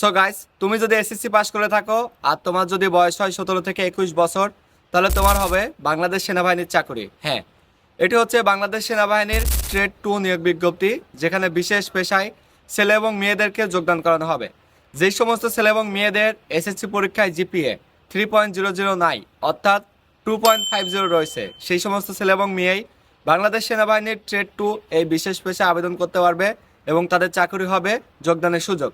So guys তুমি যদি SSC pass করে থাকো আর তোমার যদি বয়স হয় সতেরো থেকে একুশ বছর, তাহলে তোমার হবে বাংলাদেশ সেনাবাহিনীর চাকরি। হ্যাঁ এটি হচ্ছে বাংলাদেশ সেনাবাহিনীর ট্রেড টু নিয়োগ বিজ্ঞপ্তি, যেখানে বিশেষ পেশায় ছেলে এবং মেয়েদেরকে যোগদান করানো হবে। যেই সমস্ত ছেলে এবং মেয়েদের এসএসসি পরীক্ষায় GPA three point zero zero নাই অর্থাৎ টু পয়েন্ট ফাইভ জিরো রয়েছে, সেই সমস্ত ছেলে এবং মেয়েই বাংলাদেশ সেনাবাহিনীর ট্রেড টু এই বিশেষ পেশায় আবেদন করতে পারবে এবং তাদের চাকরি হবে যোগদানের সুযোগ।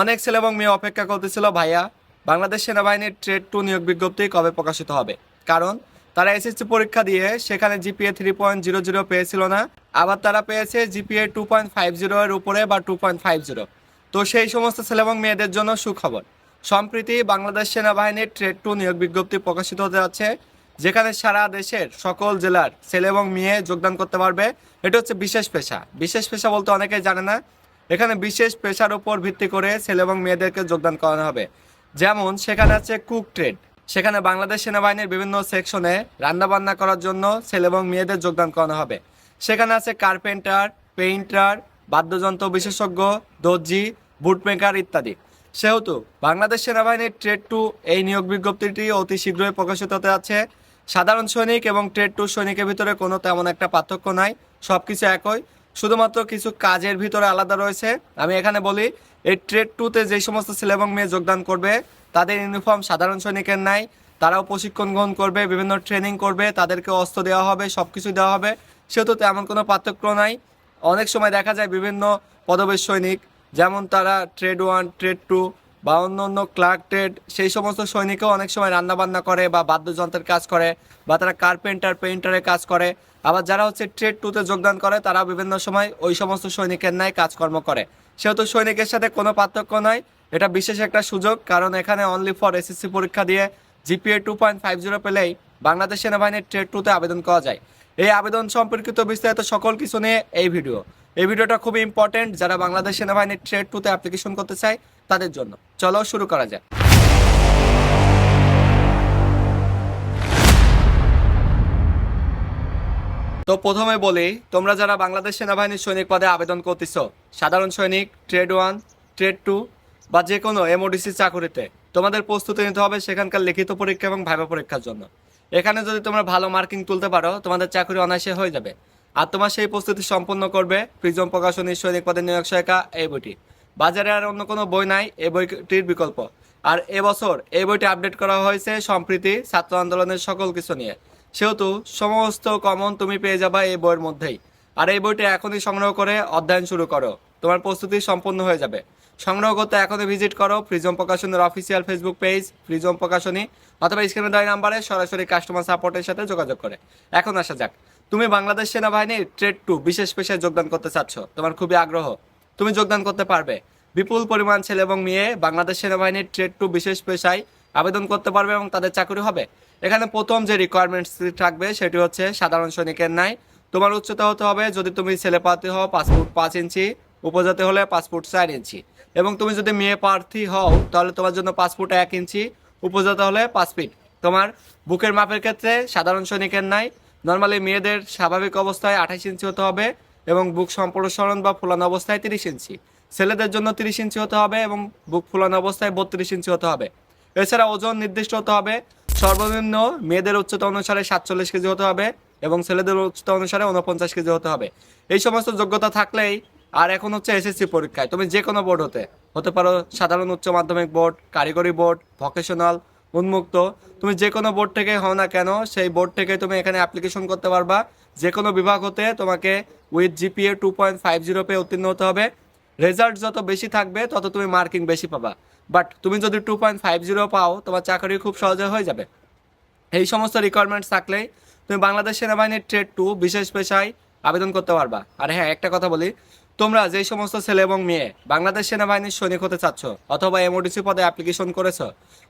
অনেক ছেলে এবং মেয়ে অপেক্ষা করতেছিল, ভাইয়া, বাংলাদেশ সেনাবাহিনীর ট্রেড টু নিয়োগ বিজ্ঞপ্তি কবে প্রকাশিত হবে? কারণ তারা এসএসসি পরীক্ষা দিয়ে সেখানে GPA three point zero zero পেয়েছিল না, আবার তারা পেয়েছে GPA two point five zero এর উপরে বা টু পয়েন্ট ফাইভ জিরো। তো সেই সমস্ত ছেলে এবং মেয়েদের জন্য সুখবর। সম্প্রতি বাংলাদেশ সেনাবাহিনীর ট্রেড টু নিয়োগ বিজ্ঞপ্তি প্রকাশিত হতে যাচ্ছে, যেখানে সারা দেশের সকল জেলার ছেলে এবং মেয়ে যোগদান করতে পারবে। এটা হচ্ছে বিশেষ পেশা। বিশেষ পেশা বলতে অনেকেই জানে না এখানে বিশেষ পেশার উপর ভিত্তি করে ছেলে এবং মেয়েদেরকে যোগদান করানো হবে। যেমন, সেখানে আছে কুক ট্রেড সেখানে বাংলাদেশ সেনাবাহিনীর বিভিন্ন সেকশনে রান্নাবান্না করার জন্য ছেলে এবং মেয়েদের যোগদান করানো হবে। সেখানে আছে কার্পেন্টার পেইন্টার বাদ্যযন্ত্র বিশেষজ্ঞ, দর্জি বুটমেকার ইত্যাদি। সেহেতু বাংলাদেশ সেনাবাহিনীর ট্রেড টু এই নিয়োগ বিজ্ঞপ্তিটি অতি শীঘ্রই প্রকাশিত হতে যাচ্ছে। সাধারণ সৈনিক এবং ট্রেড টু সৈনিকের ভিতরে কোনো তেমন একটা পার্থক্য নাই। সব কিছু একই। শুধুমাত্র কিছু কাজের ভিতরে আলাদা রয়েছে। আমি এখানে বলি, এই ট্রেড টুতে যে সমস্ত ছেলে এবং মেয়ে যোগদান করবে, তাদের ইউনিফর্ম সাধারণ সৈনিকের নাই। তারাও প্রশিক্ষণ গ্রহণ করবে, বিভিন্ন ট্রেনিং করবে, তাদেরকে অস্ত্র দেওয়া হবে সব কিছু দেওয়া হবে। সেহেতু তেমন কোনো পার্থক্য নাই। অনেক সময় দেখা যায় বিভিন্ন পদবীর সৈনিক, যেমন তারা ট্রেড ওয়ান ট্রেড টু বা অন্য অন্য ক্লার্ক ট্রেড সেই সমস্ত সৈনিকও অনেক সময় রান্নাবান্না করে বা বাদ্যযন্ত্রের কাজ করে বা তারা কার্পেন্টার পেইন্টারের কাজ করে। আবার যারা হচ্ছে ট্রেড টুতে যোগদান করে তারা বিভিন্ন সময় ওই সমস্ত সৈনিকের ন্যায় কাজকর্ম করে। সেহেতু সৈনিকের সাথে কোনো পার্থক্য নয় এটা বিশেষ একটা সুযোগ, কারণ এখানে অনলি ফর এসএসসি পরীক্ষা দিয়ে GPA two point five zero পেলেই বাংলাদেশ সেনাবাহিনীর ট্রেড টুতে আবেদন করা যায়। এই আবেদন সম্পর্কিত বিস্তারিত সকল কিছু নিয়ে এই ভিডিও। এই ভিডিওটা খুবই ইম্পর্টেন্ট যারা বাংলাদেশ সেনাবাহিনীর ট্রেড টুতে অ্যাপ্লিকেশন করতে চায় তাদের জন্য। চলো শুরু করা যাক। তো প্রথমে বলি, তোমরা যারা বাংলাদেশ সেনাবাহিনীর সৈনিক পদে আবেদন করতেছো, সাধারণ সৈনিক ট্রেড ওয়ান ট্রেড টু বা যে কোনো এমওডিসি চাকরিতে, তোমাদের প্রস্তুতি নিতে হবে সেখানকার লিখিত পরীক্ষা এবং ভাইবা পরীক্ষার জন্য। এখানে যদি তোমরা ভালো মার্কিং তুলতে পারো, তোমাদের চাকরি অনায়াসে হয়ে যাবে। আর তোমার সেই প্রস্তুতি সম্পন্ন করবে প্রিজম প্রকাশনী, সৈনিক পদে নিয়োগ সহায়িকা, এই বইটি। বাজারে আর অন্য কোনো বই নাই, এই বইটির বিকল্প। আর এবছর এই বইটি আপডেট করা হয়েছে সম্প্রীতি, ছাত্র আন্দোলনের সকল কিছু নিয়ে। সেহেতু সমস্ত কমন তুমি পেয়ে যাবা এই বইয়ের মধ্যেই। আর এই বইটি এখনই সংগ্রহ করে অধ্যয়ন শুরু করো। তোমার প্রস্তুতি সম্পূর্ণ হয়ে যাবে। সংগ্রহ করতে এখনই ভিজিট করো ফ্রিজম প্রকাশনের অফিসিয়াল ফেসবুক পেজ ফ্রিজম প্রকাশনী, অথবা স্ক্রিনে দেওয়া নাম্বারে সরাসরি কাস্টমার সাপোর্টের সাথে যোগাযোগ করে। এখন আসা যাক, তুমি বাংলাদেশ সেনাবাহিনীর ট্রেড টু বিশেষ পেশায় যোগদান করতে চাচ্ছ? তোমার খুবই আগ্রহ। তুমি যোগদান করতে পারবে। বিপুল পরিমাণ ছেলে এবং মেয়ে বাংলাদেশ সেনাবাহিনীর ট্রেড টু বিশেষ পেশায় আবেদন করতে পারবে এবং তাদের চাকরি হবে। এখানে প্রথম যে রিকোয়ারমেন্টস থাকবে সেটি হচ্ছে সাধারণ সৈনিকের ন্যায়। তোমার উচ্চতা হতে হবে যদি তুমি ছেলে প্রার্থী হও পাসপোর্ট পাঁচ ইঞ্চি। উপজাতি হলে পাসপোর্ট চার ইঞ্চি। এবং তুমি যদি মেয়ে প্রার্থী হও, তাহলে তোমার জন্য পাসপোর্ট এক ইঞ্চি। উপজাতি হলে পাঁচ ফিট তোমার বুকের মাপের ক্ষেত্রে সাধারণ সৈনিকের নাই। নর্মালি মেয়েদের স্বাভাবিক অবস্থায় আঠাশ ইঞ্চি হতে হবে এবং বুক সম্প্রসারণ বা ফুলানো অবস্থায় তিরিশ ইঞ্চি। ছেলেদের জন্য তিরিশ ইঞ্চি হতে হবে এবং বুক ফুলানো অবস্থায় বত্রিশ ইঞ্চি হতে হবে। এছাড়া ওজন নির্দিষ্ট হতে হবে। সর্বনিম্ন মেয়েদের উচ্চতা অনুসারে সাতচল্লিশ কেজি হতে হবে এবং ছেলেদের উচ্চতা অনুসারে উনপঞ্চাশ কেজি হতে হবে। এই সমস্ত যোগ্যতা থাকলেই আর এখন হচ্ছে এসএসসি পরীক্ষায়। তুমি যে কোনো বোর্ড হতে হতে পারো সাধারণ উচ্চ মাধ্যমিক বোর্ড কারিগরি বোর্ড ভকেশনাল উন্মুক্ত। তুমি যে কোনো বোর্ড থেকে হও না কেন, সেই বোর্ড থেকে তুমি এখানে অ্যাপ্লিকেশন করতে পারবা। যে কোনো বিভাগ হতে তোমাকে with GPA two point five zero pay উত্তীর্ণ হতে হবে। রেজাল্ট যত বেশি থাকবে, তত তুমি মার্কিং বেশি পাবা। বাট তুমি যদি টু পয়েন্ট ফাইভ জিরো পাও, তোমার চাকরি খুব সহজে হয়ে যাবে। এই সমস্ত রিকোয়ারমেন্টস থাকলেই তুমি বাংলাদেশ সেনাবাহিনীর ট্রেড টু বিশেষ পেশায় আবেদন করতে পারবা। আর হ্যাঁ একটা কথা বলি তোমরা যেই সমস্ত ছেলে এবং মেয়ে বাংলাদেশ সেনাবাহিনীর সৈনিক হতে চাচ্ছ অথবা এমওডিসি পদে অ্যাপ্লিকেশন করেছ,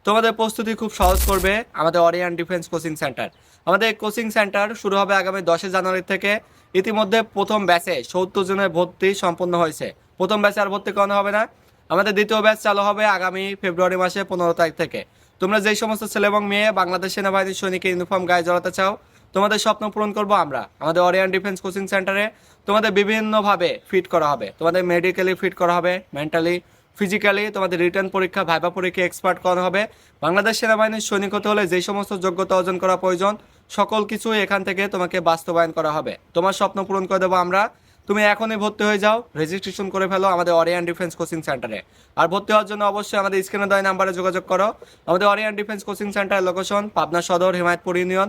তোমাদের প্রস্তুতি খুব সহজ করবে আমাদের অরিয়ান ডিফেন্স কোচিং সেন্টার আমাদের কোচিং সেন্টার শুরু হবে আগামী দশই জানুয়ারি থেকে। ইতিমধ্যে প্রথম ব্যাচে সত্তর জনের ভর্তি সম্পন্ন হয়েছে। প্রথম ব্যাচে আর ভর্তি করানো হবে না। আমাদের দ্বিতীয় ব্যাচ চালু হবে আগামী ফেব্রুয়ারি মাসে পনেরো তারিখ থেকে। তোমরা যেই সমস্ত ছেলে এবং মেয়ে বাংলাদেশ সেনাবাহিনীর সৈনিকের ইউনিফর্ম গায়ে জড়াতে চাও তোমাদের স্বপ্ন পূরণ করব আমরা। আমাদের অরিয়ান ডিফেন্স কোচিং সেন্টারে তোমাদের বিভিন্নভাবে ফিট করা হবে। তোমাদের মেডিকেলি ফিট করা হবে মেন্টালি ফিজিক্যালি তোমাদের রিটার্ন পরীক্ষা ভাইবা পরীক্ষা এক্সপার্ট করা হবে। বাংলাদেশ সেনাবাহিনীর সৈনিক হতে হলে যে সমস্ত যোগ্যতা অর্জন করা প্রয়োজন, সকল কিছুই এখান থেকে তোমাকে বাস্তবায়ন করা হবে। তোমার স্বপ্ন পূরণ করে দেবো আমরা। তুমি এখনই ভর্তি হয়ে যাও রেজিস্ট্রেশন করে ফেলো আমাদের অরিয়ান ডিফেন্স কোচিং সেন্টারে আর ভর্তি হওয়ার জন্য অবশ্যই আমাদের স্ক্রিনে দেওয়া নাম্বারে যোগাযোগ করো। আমাদের Orion defence coaching centre location Pabna Sadar, Hemayetpur union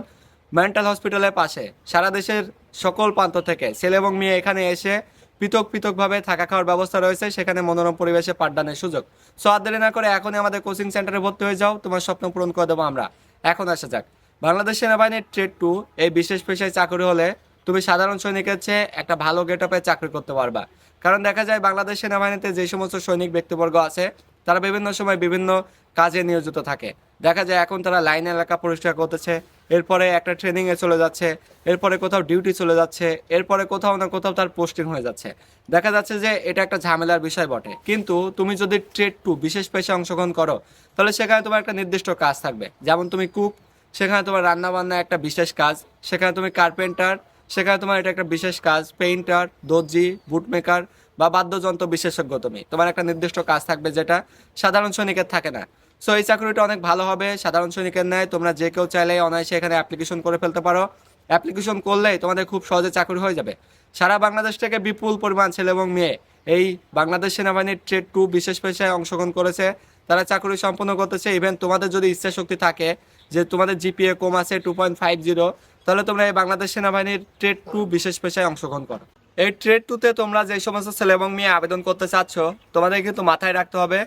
mental হসপিটালের পাশে। সারা দেশের সকল প্রান্ত থেকে ছেলে এবং মেয়ে এখানে এসে পৃথক পৃথকভাবে থাকা খাওয়ার ব্যবস্থা রয়েছে, সেখানে মনোরম পরিবেশে পাঠদানের সুযোগ। সো আর দেরি না করে এখনই আমাদের কোচিং সেন্টারে ভর্তি হয়ে যাও, তোমার স্বপ্ন পূরণ করে দেবো আমরা। এখন আসা যাক। বাংলাদেশ সেনাবাহিনীর ট্রেড টু, এই বিশেষ পেশায় চাকরি হলে তুমি সাধারণ সৈনিকের চেয়ে একটা ভালো গেট আপে চাকরি করতে পারবা। কারণ দেখা যায় বাংলাদেশ সেনাবাহিনীতে যে সমস্ত সৈনিক ব্যক্তিবর্গ আছে, তারা বিভিন্ন সময় বিভিন্ন কাজে নিয়োজিত থাকে। দেখা যায় এখন তারা লাইন এলাকা পরিষ্কার করতেছে, এরপরে একটা ট্রেনিংয়ে চলে যাচ্ছে, এরপরে কোথাও ডিউটি চলে যাচ্ছে, এরপরে কোথাও না কোথাও তার পোস্টিং হয়ে যাচ্ছে। দেখা যাচ্ছে যে এটা একটা ঝামেলার বিষয় বটে। কিন্তু তুমি যদি ট্রেড টু বিশেষ পেশায় অংশগ্রহণ করো, তাহলে সেখানে তোমার একটা নির্দিষ্ট কাজ থাকবে। যেমন তুমি কুক সেখানে তোমার রান্নাবান্না একটা বিশেষ কাজ, সেখানে তুমি কার্পেন্টার সেখানে তোমার এটা একটা বিশেষ কাজ পেইন্টার দর্জি বুটমেকার বা বাদ্যযন্ত্র বিশেষজ্ঞ তুমি। তোমার একটা নির্দিষ্ট কাজ থাকবে যেটা সাধারণ সৈনিকের থাকে না। সো এই চাকরিটা অনেক ভালো হবে, সাধারণ সৈনিকের ন্যায়। তোমরা যে কেউ চাইলে অনায়াসে এখানে অ্যাপ্লিকেশন করে ফেলতে পারো। অ্যাপ্লিকেশন করলেই তোমাদের খুব সহজে চাকরি হয়ে যাবে। সারা বাংলাদেশ থেকে বিপুল পরিমাণ ছেলে এবং মেয়ে এই বাংলাদেশ সেনাবাহিনীর ট্রেড টু বিশেষ পেশায় অংশগ্রহণ করেছে। তারা চাকরি সম্পন্ন করতেছে। ইভেন তোমাদের যদি ইচ্ছা শক্তি থাকে যে তোমাদের জিপিএ কম আছে টু পয়েন্ট ফাইভ জিরো তাহলে তোমরা এই বাংলাদেশ সেনাবাহিনীর ট্রেড টু বিশেষ পেশায় অংশগ্রহণ করো। এই ট্রেড টুতে তোমরা যে সমস্ত ছেলে এবং মেয়ে আবেদন করতে চাচ্ছ, তোমাদের কিন্তু মাথায় রাখতে হবে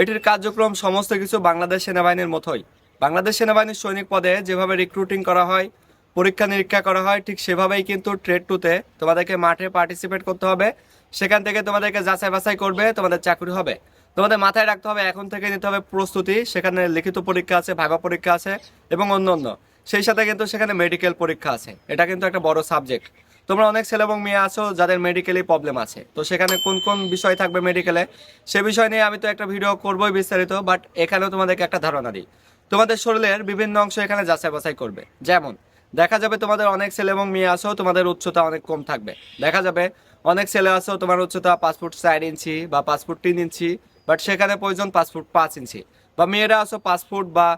এটির কার্যক্রম সমস্ত কিছু বাংলাদেশ সেনাবাহিনীর মতোই। বাংলাদেশ সেনাবাহিনীর সৈনিক পদে যেভাবে রিক্রুটিং করা হয়, পরীক্ষা নিরীক্ষা করা হয়, ঠিক সেভাবেই কিন্তু ট্রেড টুতে তোমাদেরকে মাঠে পার্টিসিপেট করতে হবে। সেখান থেকে তোমাদেরকে যাচাই বাছাই করবে, তোমাদের চাকরি হবে। তোমাদের মাথায় রাখতে হবে, এখন থেকে নিতে হবে প্রস্তুতি। সেখানে লিখিত পরীক্ষা আছে ভাইবা পরীক্ষা আছে এবং অন্য অন্য সেই সাথে কিন্তু সেখানে মেডিকেল পরীক্ষা আছে। এটা কিন্তু একটা বড় সাবজেক্ট তোমরা অনেক ছেলে এবং মেয়ে আছো যাদের মেডিকেলি প্রবলেম আছে। তো সেখানে কোন কোন বিষয় থাকবে মেডিকেলে সে বিষয় নিয়ে আমি তো একটা ভিডিও করবোই বিস্তারিত বাট এখানেও তোমাদেরকে একটা ধারণা দিই। তোমাদের শরীরের বিভিন্ন অংশ এখানে যাচাই বাছাই করবে। যেমন, দেখা যাবে তোমাদের অনেক ছেলে এবং মেয়ে আছো, তোমাদের উচ্চতা অনেক কম থাকবে। দেখা যাবে অনেক ছেলে আছো, তোমার উচ্চতা পাঁচ ফুট চার ইঞ্চি বা পাঁচ ফুট তিন ইঞ্চি বাট সেখানে প্রয়োজন পাঁচ ফুট পাঁচ ইঞ্চি। বা মেয়েরা আছো পাঁচ ফুট বা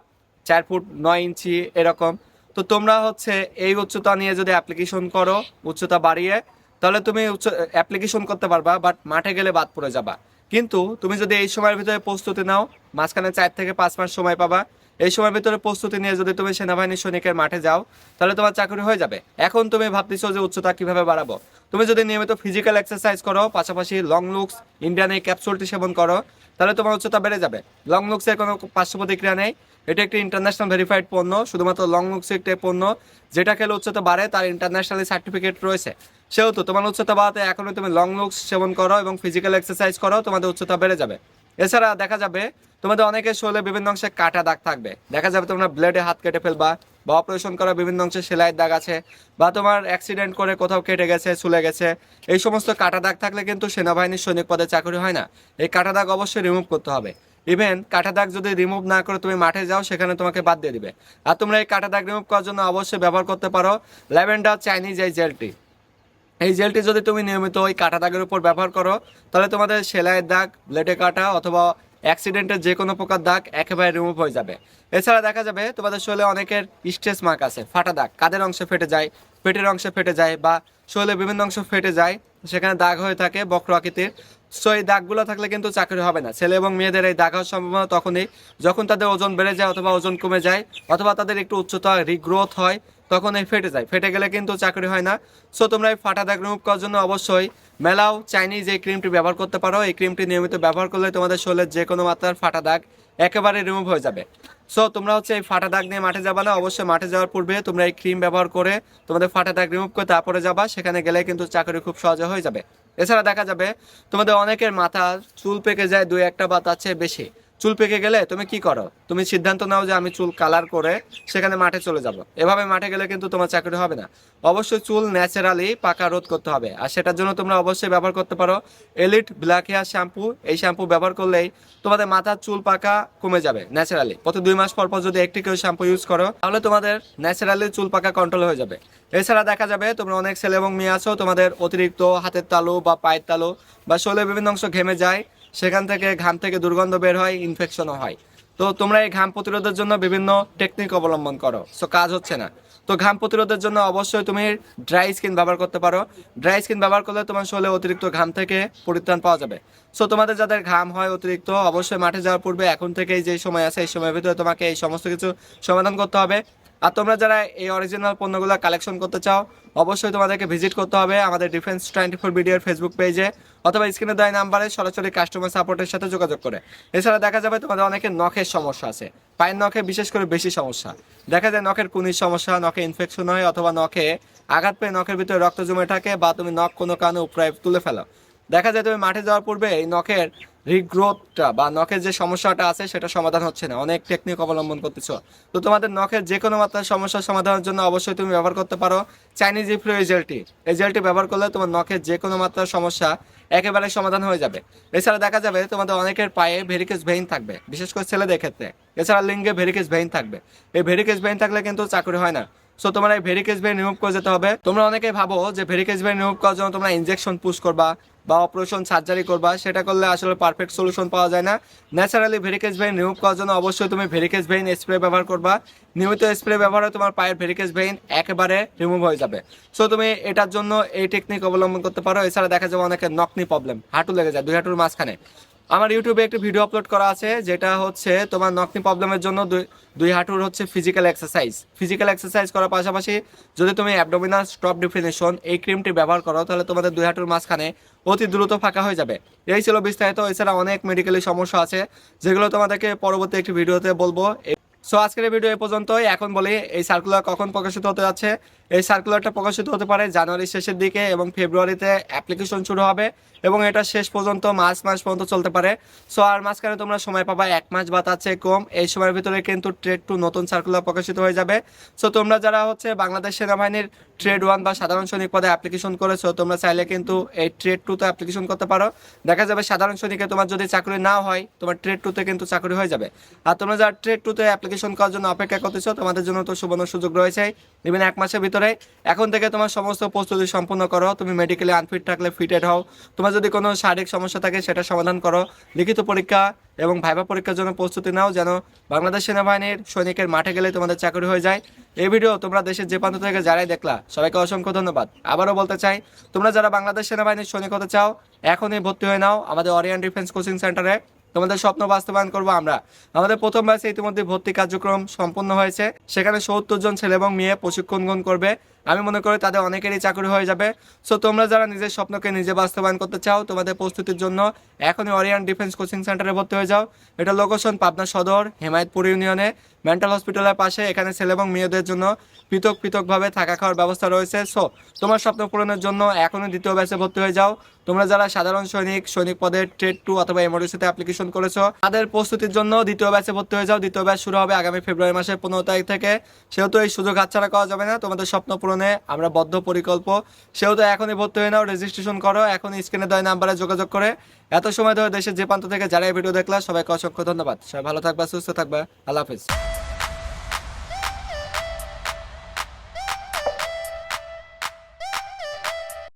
চার ফুট নয় ইঞ্চি, এরকম। তো তোমরা হচ্ছে এই উচ্চতা নিয়ে যদি অ্যাপ্লিকেশন করো, উচ্চতা বাড়িয়ে, তাহলে তুমি উচ্চ অ্যাপ্লিকেশন করতে পারবা বাট মাঠে গেলে বাদ পড়ে যাবা। কিন্তু তুমি যদি এই সময়ের ভিতরে প্রস্তুতি নাও, মাঝখানে চার থেকে পাঁচ মাস সময় পাবা। এই সময়ের ভিতরে প্রস্তুতি নিয়ে যদি তুমি সেনাবাহিনীর সৈনিকের মাঠে যাও, তাহলে তোমার চাকরি হয়ে যাবে। এখন তুমি ভাবতেছো যে উচ্চতা কীভাবে বাড়াবো? তুমি যদি নিয়মিত ফিজিক্যাল এক্সারসাইজ করো, পাশাপাশি লং লুকস ইন্ডিয়ান এই ক্যাপসুলটি সেবন করো, তাহলে তোমার উচ্চতা বেড়ে যাবে। লং লুকসের কোনো পার্শ্ব প্রতিক্রিয়া নেই। এটা একটি ইন্টারন্যাশনাল ভেরিফাইড পণ্য, শুধুমাত্র লং একটি পণ্য, যেটা খেলে উচ্চতা বাড়ে, তার ইন্টারন্যাশনালি সার্টিফিকেট রয়েছে। সেহেতু তোমার উচ্চতা বাড়াতে এখনই তুমি লং লুকস সেবন করো এবং ফিজিক্যাল এক্সারসাইজ করো, তোমাদের উচ্চতা বেড়ে যাবে। এছাড়া দেখা যাবে, তোমাদের অনেকের শরীরে বিভিন্ন অংশে কাটা দাগ থাকবে। দেখা যাবে তোমরা ব্লেডে হাত কেটে ফেলবা বা অপারেশন করা বিভিন্ন অংশে সেলাইয়ের দাগ আছে বা তোমার অ্যাক্সিডেন্ট করে কোথাও কেটে গেছে, চুলে গেছে। এই সমস্ত কাটা দাগ থাকলে কিন্তু সেনাবাহিনীর সৈনিক পদে চাকরি হয় না। এই কাটা দাগ অবশ্যই রিমুভ করতে হবে। ইভেন কাটা দাগ যদি রিমুভ না করে তুমি মাঠে যাও, সেখানে তোমাকে বাদ দিয়ে দিবে। আর তোমরা এই কাটা দাগ রিমুভ করার জন্য অবশ্যই ব্যবহার করতে পারো ল্যাভেন্ডার চাইনিজ এই জেলটি। এই জেলটি যদি তুমি নিয়মিত ওই কাটা দাগের উপর ব্যবহার করো, তাহলে তোমাদের সেলাইয়ের দাগ, ব্লেডে কাটা অথবা অ্যাক্সিডেন্টের যে কোনো প্রকার দাগ একেবারে রিমুভ হয়ে যাবে। এছাড়া দেখা যাবে তোমাদের শরীরে অনেকের স্ট্রেস মার্ক আছে, ফাটা দাগ। কাদের অংশে ফেটে যায়, পেটের অংশে ফেটে যায় বা শরীরে বিভিন্ন অংশ ফেটে যায়, সেখানে দাগ হয়ে থাকে বক্র আকৃতির। সো এই দাগগুলো থাকলে কিন্তু চাকরি হবে না। ছেলে এবং মেয়েদের এই দাগ হওয়ার সম্ভাবনা তখনই যখন তাদের ওজন বেড়ে যায় অথবা ওজন কমে যায় অথবা তাদের একটু উচ্চতা রিগ্রোথ হয় তখন এই ফেটে যায়। ফেটে গেলে কিন্তু চাকরি হয় না। সো তোমরা এই ফাটা দাগ রিমুভ করার জন্য অবশ্যই মেলাও চাইনিজ এই ক্রিমটি ব্যবহার করতে পারো। এই ক্রিমটি নিয়মিত ব্যবহার করলে তোমাদের শরীরের যে কোনো মাত্রার ফাটা দাগ একেবারে রিমুভ হয়ে যাবে। সো তোমরা হচ্ছে এই ফাটা দাগ নিয়ে মাঠে যাবা না। অবশ্যই মাঠে যাওয়ার পূর্বে তোমরা এই ক্রিম ব্যবহার করে তোমাদের ফাটা দাগ রিমুভ করে তারপরে যাবা। সেখানে গেলে কিন্তু চাকরি খুব সহজে হয়ে যাবে। এছাড়া দেখা যাবে তোমাদের অনেকের মাথা চুল পেকে যায়, দুই একটা বা তার চেয়ে বেশি। চুল পেকে গেলে তুমি কি করো? তুমি সিদ্ধান্ত নাও যে আমি চুল কালার করে সেখানে মাঠে চলে যাব। এভাবে মাঠে গেলে কিন্তু তোমার চাকরি হবে না। অবশ্যই চুল ন্যাচারালি পাকা রোধ করতে হবে। আর সেটার জন্য তোমরা অবশ্যই ব্যবহার করতে পারো এলিট ব্ল্যাক হেয়ার শ্যাম্পু এই শ্যাম্পু ব্যবহার করলেই তোমাদের মাথার চুল পাকা কমে যাবে ন্যাচারালি। প্রতি দুই মাস পর পর যদি একটি কেউ শ্যাম্পু ইউজ করো, তাহলে তোমাদের ন্যাচারালি চুল পাকা কন্ট্রোল হয়ে যাবে। এছাড়া দেখা যাবে তোমরা অনেক ছেলে এবং মেয়ে আছো, তোমাদের অতিরিক্ত হাতের তালু বা পায়ের তালু বা শরীরের বিভিন্ন অংশ ঘেমে যায়। সেখান থেকে ঘাম থেকে দুর্গন্ধ বের হয় ইনফেকশনও হয়। তো তোমরা এই ঘাম প্রতিরোধের জন্য বিভিন্ন টেকনিক অবলম্বন করো। সো কাজ হচ্ছে না। তো ঘাম প্রতিরোধের জন্য অবশ্যই তুমি ড্রাই স্কিন ব্যবহার করতে পারো। ড্রাই স্কিন ব্যবহার করলে তোমার শরীরে অতিরিক্ত ঘাম থেকে পরিত্রাণ পাওয়া যাবে। সো তোমাদের যাদের ঘাম হয় অতিরিক্ত, অবশ্যই মাঠে যাওয়ার পূর্বে এখন থেকেই যে সময় আছে, এই সময়ের ভিতরে তোমাকে এই সমস্ত কিছু সমাধান করতে হবে। আর তোমরা যারা এই অরিজিনাল পণ্যগুলো কালেকশন করতে চাও, অবশ্যই তোমাদেরকে ভিজিট করতে হবে আমাদের ডিফেন্স টোয়েন্টি ফোর বিডিওর ফেসবুক পেজে অথবা স্ক্রিনে দেওয়া নাম্বারে সরাসরি কাস্টমার সাপোর্টের সাথে যোগাযোগ করে। এছাড়া দেখা যাবে তোমাদের অনেকের নখের সমস্যা আছে, পায়ের নখে বিশেষ করে বেশি সমস্যা। দেখা যায় নখের কুনির সমস্যা, নখে ইনফেকশন হয় অথবা নখে আঘাত পেয়ে নখের ভিতরে রক্ত জমে থাকে বা তুমি নখ কোনো কারণে উপরে তুলে ফেলো। দেখা যায় তুমি মাঠে যাওয়ার পূর্বে এই নখের রিগ্রোথটা বা নখের যে সমস্যাটা আছে, সেটা সমাধান হচ্ছে না। অনেক টেকনিক অবলম্বন করতেছো। তো তোমাদের নখের যে কোনো মাত্রার সমস্যার সমাধানের জন্য অবশ্যই তুমি ব্যবহার করতে পারো। চাইনিজ ইফ্লো এই জেলটি এই জেলটি ব্যবহার করলে তোমার নখের যে কোনো মাত্রার সমস্যা একেবারে সমাধান হয়ে যাবে। এছাড়া দেখা যাবে তোমাদের অনেকের পায়ে ভেরিকেস ভেইন থাকবে, বিশেষ করে ছেলেদের ক্ষেত্রে। এছাড়া লিঙ্গে ভেরিকেস ভেইন থাকবে। এই ভেরিকেস ভেইন থাকলে কিন্তু চাকরি হয় না। সো তোমার এই ভেরিকেস ভেইন রিমুভ করে যেতে হবে। তোমরা অনেকে ভাবো যে ভেরিকেস ভেইন রিমুভ করার জন্য তোমরা ইনজেকশন পুশ করবা বা অপারেশন সার্জারি করবা। সেটা করলে আসলে পারফেক্ট সলিউশন পাওয়া যায় না। ন্যাচারালি ভেরিকেস ভেইন রিমুভ করার জন্য অবশ্যই তুমি ভেরিকেজ ভেইন স্প্রে ব্যবহার করবা। নিয়মিত স্প্রে ব্যবহারে তোমার পায়ের ভেরিকেজ ভেইন একেবারে রিমুভ হয়ে যাবে। সো তুমি এটার জন্য এই টেকনিক অবলম্বন করতে পারো। এছাড়া দেখা যাবে অনেকের নকনি প্রবলেম হাঁটু লেগে যায়, দুই হাঁটুর মাঝখানে। আমার ইউটিউবে একটি ভিডিও আপলোড করা আছে, যেটা হচ্ছে তোমার নকনি প্রবলেমের জন্য দুই হাঁটুর হচ্ছে ফিজিক্যাল এক্সারসাইজ ফিজিক্যাল এক্সারসাইজ করার পাশাপাশি যদি তুমি অ্যাবডোমিনাল স্টপ ডিফিনেশন এই ক্রিমটি ব্যবহার করো, তাহলে তোমাদের দুই হাঁটুর মাঝখানে অতি দ্রুত ফাঁকা হয়ে যাবে। এই ছিল বিস্তারিত, এছাড়া অনেক মেডিকেলি সমস্যা আছে, যেগুলো তোমাদেরকে পরবর্তী একটি ভিডিওতে বলব। সো আজকের ভিডিও এ পর্যন্তই। এখন বলি, এই সার্কুলার কখন প্রকাশিত হতে যাচ্ছে? এই সার্কুলারটা প্রকাশিত হতে পারে জানুয়ারির শেষের দিকে এবং ফেব্রুয়ারিতে অ্যাপ্লিকেশন শুরু হবে এবং এটা শেষ পর্যন্ত মার্চ মাস পর্যন্ত চলতে পারে। সো আর মাঝখানে তোমরা সময় পাবা এক মাস বা তার চেয়ে কম। এই সময়ের ভিতরে কিন্তু ট্রেড টু নতুন সার্কুলার প্রকাশিত হয়ে যাবে। সো তোমরা যারা হচ্ছে বাংলাদেশ সেনাবাহিনীর ট্রেড ওয়ান বা সাধারণ সৈনিক পদে অ্যাপ্লিকেশন করেছ, তোমরা চাইলে কিন্তু এই ট্রেড টু টুতে অ্যাপ্লিকেশন করতে পারো। দেখা যাবে সাধারণ সৈনিকে তোমার যদি চাকরি না হয়, তোমার ট্রেড টুতে কিন্তু চাকরি হয়ে যাবে। আর তোমরা যারা ট্রেড টুতে অ্যাপ্লিকেশন করার জন্য অপেক্ষা করতেছো, তোমাদের জন্য তো সুবর্ণ সুযোগ রয়েছে ইভেন এক মাসের ভিতরে এখন থেকে তোমার সমস্ত প্রস্তুতি সম্পূর্ণ করো, তুমি মেডিকেলি আনফিট থাকলে ফিটেড হও। তোমার যদি কোনো শারীরিক সমস্যা থাকে সেটা সমাধান করো। লিখিত পরীক্ষা এবং ভাইবা পরীক্ষার জন্য প্রস্তুতি নাও যেন বাংলাদেশ সেনাবাহিনীর সৈনিকের মাঠে গেলে তোমাদের চাকরি হয়ে যায়। এই ভিডিও তোমরা দেশের যে প্রান্ত থেকে যারাই দেখলা, সবাইকে অসংখ্য ধন্যবাদ। আবারও বলতে চাই, তোমরা যারা বাংলাদেশ সেনাবাহিনীর সৈনিক হতে চাও, এখনই ভর্তি হয়ে নাও আমাদের অরিয়ান ডিফেন্স কোচিং সেন্টারে তোমাদের স্বপ্ন বাস্তবায়ন করব আমরা। আমাদের প্রথম ব্যাচে ইতিমধ্যে ভর্তি কার্যক্রম সম্পন্ন হয়েছে। সেখানে সত্তর জন ছেলে এবং মেয়ে প্রশিক্ষণ গ্রহণ করবে। আমি মনে করি তাদের অনেকেরই চাকরি হয়ে যাবে। সো তোমরা যারা নিজের স্বপ্নকে নিজে বাস্তবায়ন করতে চাও, তোমাদের প্রস্তুতির জন্য এখনই অরিয়ান ডিফেন্স কোচিং সেন্টারে ভর্তি হয়ে যাও। এটা লোকেশন পাবনা সদর, হেমায়তপুর ইউনিয়নে। মেন্টাল হসপিটালের পাশে, এখানে ছেলে এবং মেয়েদের জন্য পৃথক পৃথকভাবে থাকা খাওয়ার ব্যবস্থা রয়েছে। সো তোমার স্বপ্ন পূরণের জন্য এখনই দ্বিতীয় ব্যাচে ভর্তি হয়ে যাও। তোমরা যারা সাধারণ সৈনিক সৈনিক পদের ট্রেড টু অথবা এমআরডিসিতে অ্যাপ্লিকেশন করেছ, তাদের প্রস্তুতির জন্য দ্বিতীয় ব্যাচে ভর্তি হয়ে যাও। দ্বিতীয় ব্যাচ শুরু হবে আগামী ফেব্রুয়ারি মাসের পনেরো তারিখ থেকে। সেহেতু এই সুযোগ হাতছাড়া করা যাবে না। তোমাদের স্বপ্ন পূরণে আমরা বদ্ধ পরিকল্প সেহেতু এখনই ভর্তি হয়ে নাও রেজিস্ট্রেশন করো, এখনই স্ক্রিনে দয় নাম্বারে যোগাযোগ করে। এত সময় ধরে দেশের যে প্রান্ত থেকে যারা এই ভিডিও দেখলা, সবাইকে অসংখ্য ধন্যবাদ। সবাই ভালো থাকবা, সুস্থ থাকবা, আল্লাহ হাফিজ।